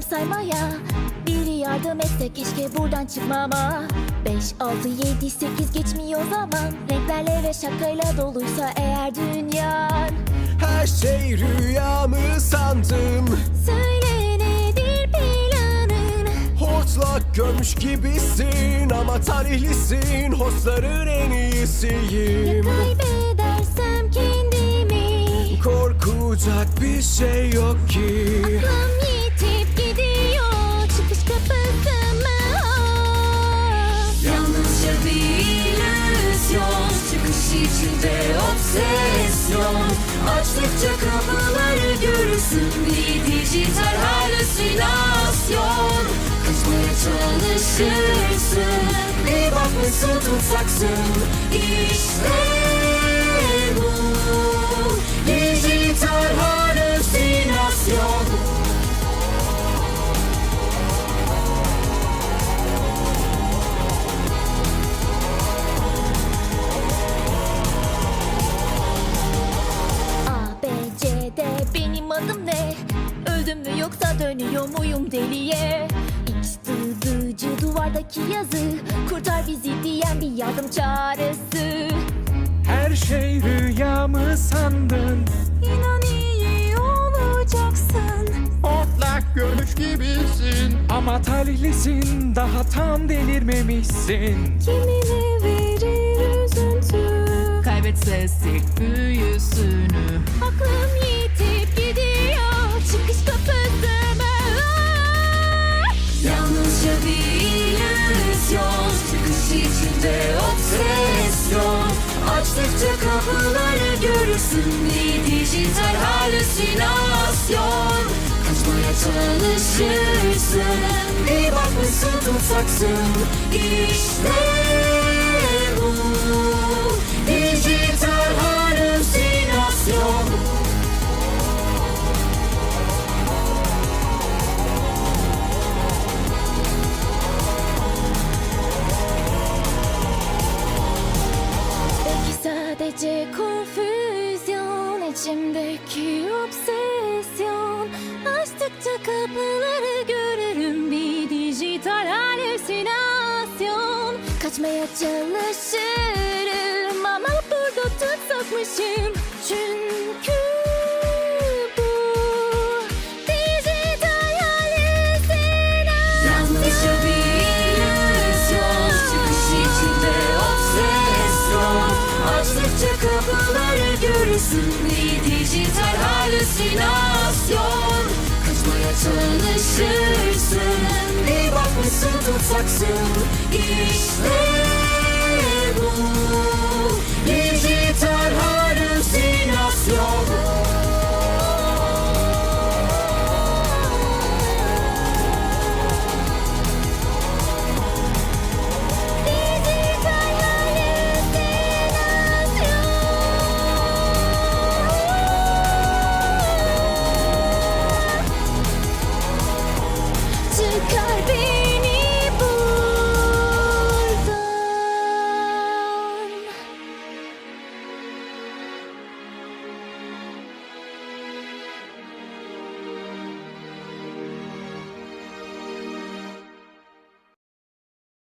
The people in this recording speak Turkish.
başlasam saymaya Biri yardım etse keşke buradan çıkmama. 5, 6, 7, 8 geçmiyor zaman. Renklerle ve şakayla doluysa eğer dünyan. Her şey rüyamı sandım Söyle nedir planın? Hortlak görmüş gibisin Ama tarihlisin Hostların en Ya iyisiyim kaybedersem kendimi? Korkacak bir şey yok ki. Aklım bir illüzyon Çıkış içinde obsesyon. Açtıkça kapıları görürsün Bir dijital halüsinasyon. Kaçmaya çalışırsın Bir bakmışsın tutsaksın. İşte benim adım ne? Öldüm mü yoksa dönüyor muyum deliye? X, D, D, C duvardaki yazı Kurtar bizi diyen bir yardım çağrısı Her şey rüya mı sandın? İnan iyi olacaksın Otlak görmüş gibisin Ama talihlisin daha tam delirmemişsin Kimine verir üzüntü Kaybetse sil büyüsünü Aklım Kapıları görürsün Bir dijital halüsinasyon. Kaçmaya çalışırsın. Bir bakmışsın tutsaksın. İşte içimdeki obsesyon. Açtıkça kapıları görürüm bir dijital halüsinasyon. Kaçmaya çalışırım ama burada tutsakmışım Çünkü bu dijital halüsinasyon. Yalnızca bir illüzyon. Çıkış içinde obsesyon. Açtıkça kapıları görürsün dijital halüsinasyon. Kaçmaya çalışırsın. Bir bakmışsın tutsaksın? İşte bu